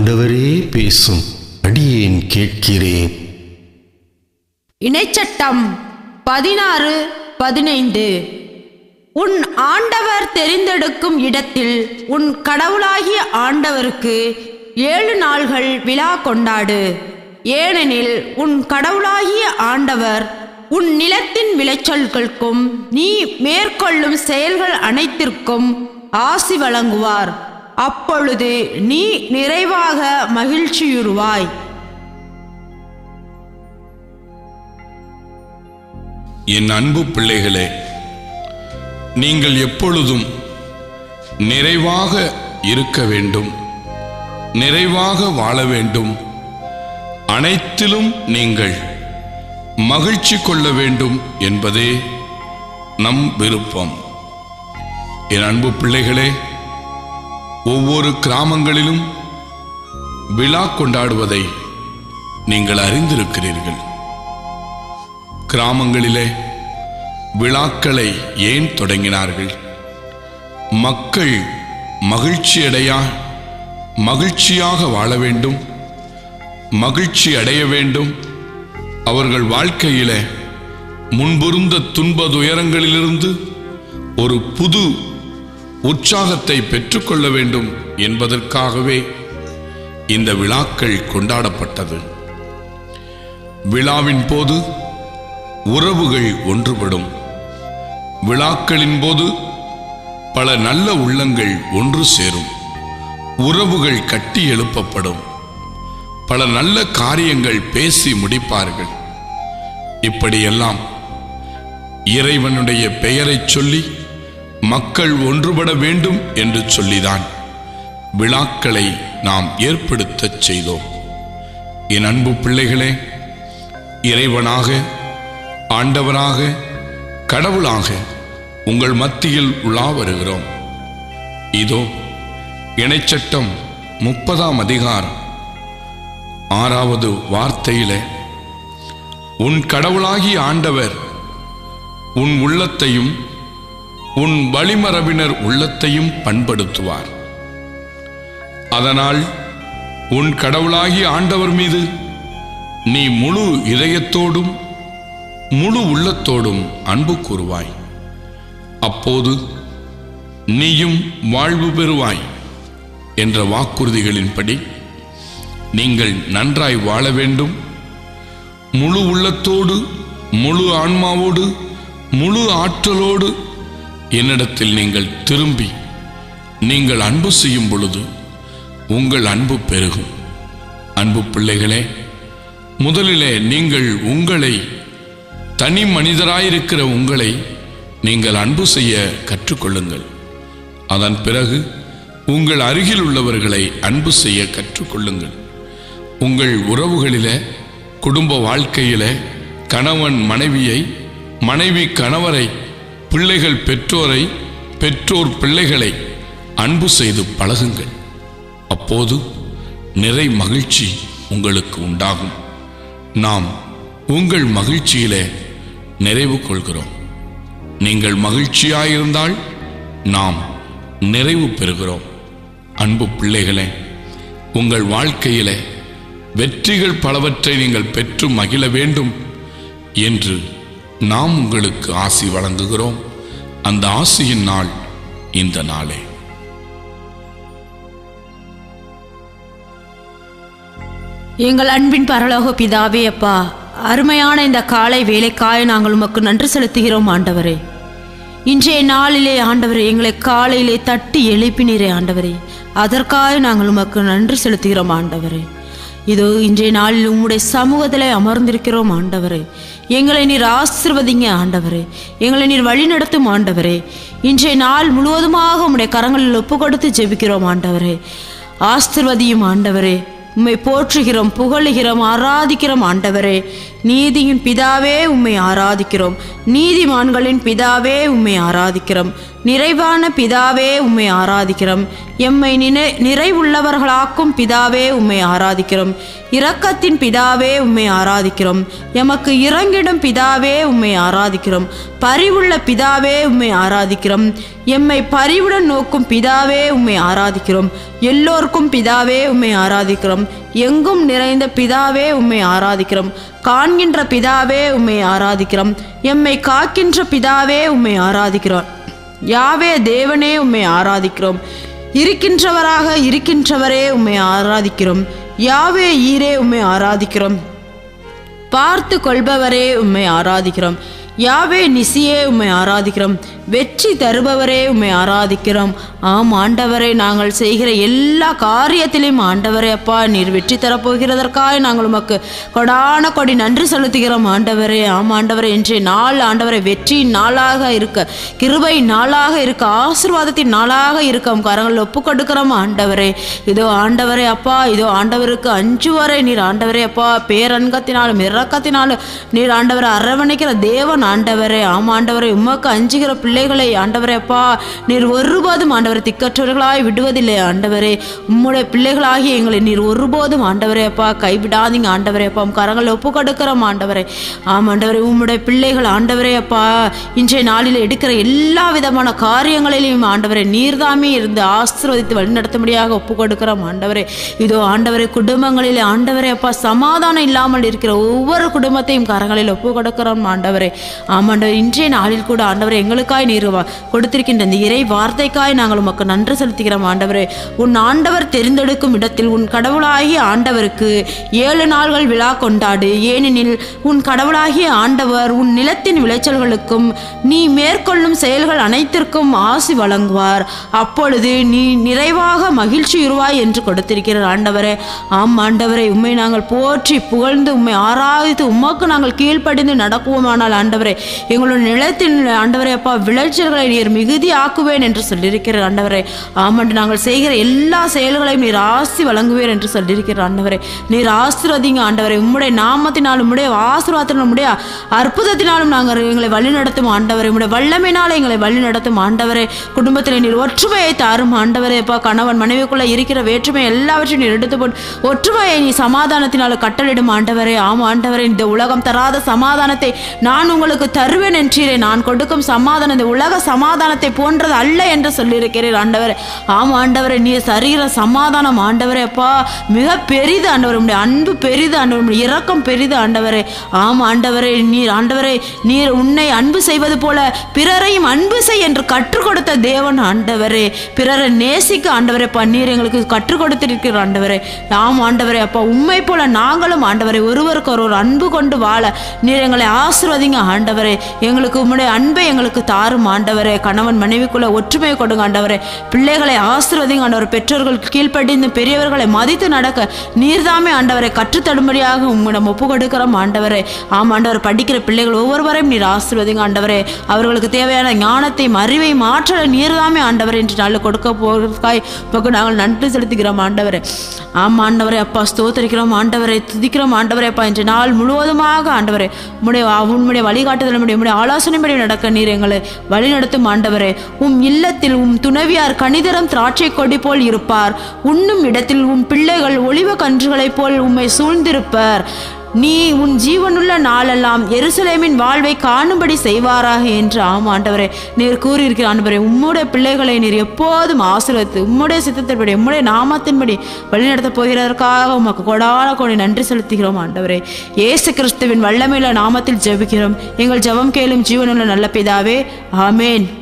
ஆண்டவரே பேசும். அடியேன் கேட்கிறேன். இணைச்சட்டம் பதினாறு பதினைந்து. உன் ஆண்டவர் தெரிந்தெடுக்கும் இடத்தில் உன் கடவுளாகிய ஆண்டவருக்கு ஏழு நாள்கள் விழா கொண்டாடு. ஏனெனில் உன் கடவுளாகிய ஆண்டவர் உன் நிலத்தின் விளைச்சல்களுக்கும் நீ மேற்கொள்ளும் செயல்கள் அனைத்திற்கும் ஆசி வழங்குவார். அப்பொழுது நீ நிறைவாக மகிழ்ச்சியுறுவாய். என் அன்பு பிள்ளைகளே நீங்கள் எப்பொழுதும் நிறைவாக இருக்க வேண்டும் நிறைவாக வாழ வேண்டும். அனைத்திலும் நீங்கள் மகிழ்ச்சி கொள்ள வேண்டும் என்பதே நம் விருப்பம். என் அன்பு பிள்ளைகளே ஒவ்வொரு கிராமங்களிலும் விழா கொண்டாடுவதை நீங்கள் அறிந்திருக்கிறீர்கள். கிராமங்களிலே விழாக்களை ஏன் தொடங்கினார்கள்? மக்கள் மகிழ்ச்சியடையா? மகிழ்ச்சியாக வாழ வேண்டும்? மகிழ்ச்சி அடைய வேண்டும்? அவர்கள் வாழ்க்கையில முன்புருந்த துன்ப துயரங்களிலிருந்து ஒரு புது உற்சாகத்தை பெற்றுக்கொள்ள வேண்டும் என்பதற்காகவே இந்த விழாக்கள் கொண்டாடப்பட்டது. விழாவின் போது உறவுகள் ஒன்றுபடும். விழாக்களின் போது பல நல்ல உள்ளங்கள் ஒன்று சேரும். உறவுகள் கட்டி எழுப்பப்படும். பல நல்ல காரியங்கள் பேசி முடிப்பார்கள். இப்படியெல்லாம் இறைவனுடைய பெயரைச் சொல்லி மக்கள் ஒன்றுபட வேண்டும் என்று சொல்லிதான் விழாக்களை நாம் ஏற்படுத்தச் செய்தோம். என் அன்பு பிள்ளைகளே இறைவனாக ஆண்டவராக கடவுளாக உங்கள் மத்தியில் உலா வருகிறோம். இதோ இணைச்சட்டம் முப்பதாம் அதிகாரம் ஆறாவது வார்த்தையில உன் கடவுளாகி ஆண்டவர் உன் உள்ளத்தையும் உன் வழிமரபினர் உள்ளத்தையும் பண்படுத்துவார். அதனால் உன் கடவுளாகி ஆண்டவர் மீது நீ முழு இதயத்தோடும் முழு உள்ளத்தோடும் அன்பு கூறுவாய். அப்போது நீயும் வாழ்வு பெறுவாய் என்ற வாக்குறுதிகளின்படி நீங்கள் நன்றாய் வாழ வேண்டும். முழு உள்ளத்தோடு முழு ஆன்மாவோடு முழு ஆற்றலோடு என்னிடத்தில் நீங்கள் திரும்பி நீங்கள் அன்பு செய்யும் பொழுது உங்கள் அன்பு பெருகும். அன்பு பிள்ளைகளே முதலிலே நீங்கள் உங்களை தனி மனிதராயிருக்கிற உங்களை நீங்கள் அன்பு செய்ய கற்றுக்கொள்ளுங்கள். அதன் பிறகு உங்கள் அருகில் உள்ளவர்களை அன்பு செய்ய கற்றுக்கொள்ளுங்கள். உங்கள் உறவுகளில குடும்ப வாழ்க்கையில் கணவன் மனைவியை மனைவி கணவரை பிள்ளைகள் பெற்றோரை பெற்றோர் பிள்ளைகளை அன்பு செய்து பழகுங்கள். அப்போது நிறை மகிழ்ச்சி உங்களுக்கு உண்டாகும். நாம் உங்கள் மகிழ்ச்சியில நிறைவு கொள்கிறோம். நீங்கள் மகிழ்ச்சியாயிருந்தால் நாம் நிறைவு பெறுகிறோம். அன்பு பிள்ளைகளே உங்கள் வாழ்க்கையிலே வெற்றிகள் பலவற்றை நீங்கள் பெற்று மகிழ வேண்டும் என்று நாம் உங்களுக்கு ஆசி வழங்குகிறோம். அந்த ஆசியின் நாள் இந்த நாளே. எங்கள் அன்பின் பரலோக பிதாவே அப்பா அருமையான இந்த காலை வேலைக்காய நாங்கள் உமக்கு நன்றி செலுத்துகிறோம் ஆண்டவரே. இன்றைய நாளிலே ஆண்டவரே எங்களை காலையிலே தட்டி எழுப்பினீரே ஆண்டவரே. அதற்காக நாங்கள் உமக்கு நன்றி செலுத்துகிறோம் ஆண்டவரே. இதோ இன்றைய நாளில் உம்முடைய சமூகத்திலே அமர்ந்திருக்கிறோம் ஆண்டவரே. எங்களை நீர் ஆசிர்வதிங்க ஆண்டவரே. எங்களை நீர் வழிநடத்தும் ஆண்டவரே. இன்றைய நாள் முழுவதுமாக உம்முடைய கரங்களில் ஒப்பு கொடுத்து ஜெபிக்கிறோம் ஆண்டவரே. ஆசிர்வதியும் ஆண்டவரே. உம்மை போற்றுகிறோம் புகழுகிறோம் ஆராதிக்கிறோம் ஆண்டவரே. நீதியின் பிதாவே உம்மை ஆராதிக்கிறோம். நீதிமான்களின் பிதாவே உம்மை ஆராதிக்கிறோம். நிறைவான பிதாவே உம்மை ஆராதிக்கிறோம். எம்மை நினை நிறைவுள்ளவர்களாக்கும் பிதாவே உம்மை ஆராதிக்கிறோம். இரக்கத்தின் பிதாவே உம்மை ஆராதிக்கிறோம். எமக்கு இறங்கிடும் பிதாவே உம்மை ஆராதிக்கிறோம். பரிவுள்ள பிதாவே உம்மை ஆராதிக்கிறோம். எம்மை பரிவுடன் நோக்கும் பிதாவே உம்மை ஆராதிக்கிறோம். எல்லோருக்கும் பிதாவே உம்மை ஆராதிக்கிறோம். எங்கும் நிறைந்த பிதாவே உம்மை ஆராதிக்கிறோம். காண்கின்ற பிதாவே உம்மை ஆராதிக்கிறோம். எம்மை காக்கின்ற பிதாவே உம்மை ஆராதிக்கிறோம் யாவே தேவனே உம்மை ஆராதிக்கிறோம். இருக்கின்றவராக இருக்கின்றவரே உம்மை ஆராதிக்கிறோம். யாவே ஈரே உம்மை ஆராதிக்கிறோம். பார்த்து கொள்பவரே உம்மை ஆராதிக்கிறோம். யாவே நிசியே உம்மை ஆராதிக்கிறோம். வெற்றி தருபவரே உம்மை ஆராதிக்கிறோம். ஆம் ஆண்டவரை நாங்கள் செய்கிற எல்லா காரியத்திலையும் ஆண்டவரே அப்பா நீர் வெற்றி தரப்போகிறதற்காக நாங்கள் உமக்கு கொடான கொடி நன்றி செலுத்துகிறோம். ஆண்டவரே ஆம் ஆண்டவரே இன்றைய நாள் ஆண்டவரை வெற்றியின் நாளாக இருக்க கிருபை நாளாக இருக்க ஆசீர்வாதத்தின் நாளாக இருக்க கரங்கள் ஒப்பு கொடுக்கிறோம். ஆண்டவரே இதோ ஆண்டவரே அப்பா இதோ ஆண்டவருக்கு அஞ்சு வரை நீர் ஆண்டவரே அப்பா பேரன்கத்தினாலும் இறக்கத்தினாலும் நீர் ஆண்டவரை அரவணைக்கிற தேவன் ஆண்டவரே ஆம் ஆண்டவரே உமக்கு அஞ்சுகிற பிள்ளைகளை ஆண்டவரே அப்பா. நீர் ஒருபோதும் ஆண்டவரை திக்கற்றவர்களாய் விடுவதில்லை ஆண்டவரே. உம்முடைய பிள்ளைகளாகிய எங்களை நீர் ஒருபோதும் ஆண்டவரே அப்பா கைவிடாதீங்க ஆண்டவரே அப்பா. உம் கரங்களை ஒப்பு கொடுக்கிறோம் ஆண்டவரே. ஆம் ஆண்டவரே உம்முடைய பிள்ளைகள் ஆண்டவரே அப்பா. இன்றைய நாளில் எடுக்கிற எல்லா விதமான காரியங்களிலும் ஆண்டவரே நீர்தாமே இருந்து ஆசீர்வதித்து வழிநடத்தும்படியாக ஒப்பு கொடுக்கிறோம் ஆண்டவரே. இதோ ஆண்டவரே குடும்பங்களில் ஆண்டவரே அப்பா சமாதானம் இல்லாமல் இருக்கிற ஒவ்வொரு குடும்பத்தையும் கரங்களில் ஒப்பு கொடுக்கிறோம் ஆண்டவரே. ஆமாண்டவர் இன்றைய நாளில் கூட ஆண்டவர் எங்களுக்காய் நீர் கொடுத்திருக்கின்ற இந்த இறை வார்த்தைக்காய் நாங்கள் உமக்கு நன்றி செலுத்துகிறோம் ஆண்டவரே. உன் ஆண்டவர் தெரிந்தெடுக்கும் இடத்தில் உன் கடவுளாகிய ஆண்டவருக்கு ஏழு நாள்கள் விழா கொண்டாடு. ஏனெனில் உன் கடவுளாகிய ஆண்டவர் உன் நிலத்தின் விளைச்சல்களுக்கும் நீ மேற்கொள்ளும் செயல்கள் அனைத்திற்கும் ஆசி வழங்குவார். அப்பொழுது நீ நிறைவாக மகிழ்ச்சியுருவாய் என்று கொடுத்திருக்கிறார் ஆண்டவரே. ஆம் ஆண்டவரே உண்மை நாங்கள் போற்றி புகழ்ந்து உண்மை ஆராய்ந்து உமக்கு நாங்கள் கீழ்ப்படிந்து நடக்குவோமானால் ஆண்டவர் எங்களுடைய நிலத்தின் ஆண்டவரே அப்பா விளைச்சல்களை நீர் மிகுதி ஆக்குவேன் என்று சொல்லியிருக்கிறார் ஆண்டவரே. ஆமாண்டு நாங்கள் செய்கிற எல்லா செயல்களையும் நீர் ஆசி வழங்குவேன் என்று சொல்லியிருக்கிறார் ஆண்டவரே. நீர் ஆசிர்வதிங்க ஆண்டவரே. உம்முடைய நாமத்தினாலும் உம்முடைய ஆசீர்வாதத்தினாலும் உம்முடைய அற்புதத்தினாலும் நாங்கள் எங்களை வழிநடத்தும் ஆண்டவரே. உம்முடைய வல்லமையினால் எங்களை வழிநடத்தும் ஆண்டவரே. குடும்பத்தில் நீர் ஒற்றுமையை தாரும் ஆண்டவரே அப்பா. கணவன் மனைவிக்குள்ளே இருக்கிற வேற்றுமை எல்லாவற்றையும் நீர் எடுத்து போட்டு ஒற்றுமையை நீ சமாதானத்தினால் கட்டளிடும் ஆண்டவரே. ஆமாம் ஆண்டவரே இந்த உலகம் தராத சமாதானத்தை நான் உங்களுக்கு தருவேன் என்றீரே. நான் கொடுக்கும் சமாதானம் இந்த உலக சமாதானத்தை போன்றது அல்ல என்று சொல்லியிருக்கிறீர் ஆண்டவரே. ஆம் ஆண்டவரே நீ சரீர சமாதானம் ஆண்டவரே அப்பா. மிக பெரிது ஆண்டவர் உடைய அன்பு பெரிது ஆண்டவர் உம்முடைய இரக்கம் பெரிது ஆண்டவரே. ஆம் ஆண்டவரே நீர் ஆண்டவரே நீர் உன்னை அன்பு செய்வது போல பிறரையும் அன்பு செய் என்று கற்றுக் கொடுத்த தேவன் ஆண்டவரே. பிறரை நேசிக்க ஆண்டவரே அப்பா நீர் எங்களுக்கு கற்றுக் கொடுத்திருக்கிற ஆண்டவரே. ஆம் ஆண்டவரே அப்பா உண்மை போல நாங்களும் ஆண்டவரை ஒருவருக்கு ஒரு அன்பு கொண்டு வாழ நீர் எங்களை ஆசிர்வதிங்க ஆண்டவரே. எங்களுக்கு உம்முடைய அன்பை எங்களுக்கு தாரும் ஆண்டவரே. கணவன் மனைவிக்குள்ள ஒற்றுமை கொடுங்க ஆண்டவரே. பிள்ளைகளை ஆசிர்வதிங்க ஆண்டவர். பெற்றோர்கள் கீழ்ப்படிந்து பெரியவர்களை மதித்து நடக்க நீர்தாமே ஆண்டவரை. கற்றுத்தடும்படியாக உம்மிடம் ஒப்பு கொடுக்கிறோம் ஆண்டவரே. ஆம் ஆண்டவர் படிக்கிற பிள்ளைகள் ஒவ்வொருவரையும் நீர் ஆசிர்வதிங்க ஆண்டவரே. அவர்களுக்கு தேவையான ஞானத்தையும் அறிவையும் ஆற்றலை நீர்தாமே ஆண்டவர் என்று நாளில் கொடுக்க போவதற்காய் இப்போ நாங்கள் நன்றி செலுத்துகிறோம் ஆண்டவரே. ஆம் ஆண்டவரே அப்பா ஸ்தோத்தரிக்கிறோம் ஆண்டவரை. துதிக்கிறோம் ஆண்டவரே அப்பா இன்று நாள் முழுவதுமாக ஆண்டவரே. உம்முடைய உன்னுடைய வழிகாட்டுதல் உம்முடைய உம்முடைய ஆலோசனைப்படி நடக்க நீர் எங்களை வழிநடத்தும் ஆண்டவரே. உம் இல்லத்தில் உம் துணவியார் கணிதரம் திராட்சை கொடி போல் இருப்பார். உண்ணும் இடத்தில் உம் பிள்ளைகள் ஒளிவ கன்றுகளைப் போல் உம்மை சூழ்ந்திருப்பர். நீ உன் ஜீவனுள்ள நாளெல்லாம் எருசலேமின் வாழ்வை காணும்படி செய்வாராக என்று. ஆம் ஆண்டவரே நீர் கூறியிருக்கிற ஆண்டவரே உம்முடைய பிள்ளைகளை நீர் எப்போதும் ஆசிரியத்து உம்முடைய சித்தத்தின்படி உம்முடைய நாமத்தின்படி வழிநடத்தப் போகிறதற்காக உமக்கு கொடால கொடி நன்றி செலுத்துகிறோம் ஆண்டவரே. இயேசு கிறிஸ்துவின் வல்லமையில நாமத்தில் ஜெபிக்கிறோம். எங்கள் ஜெபம் கேளும் ஜீவனுள்ள நல்ல பிதாவே ஆமேன்.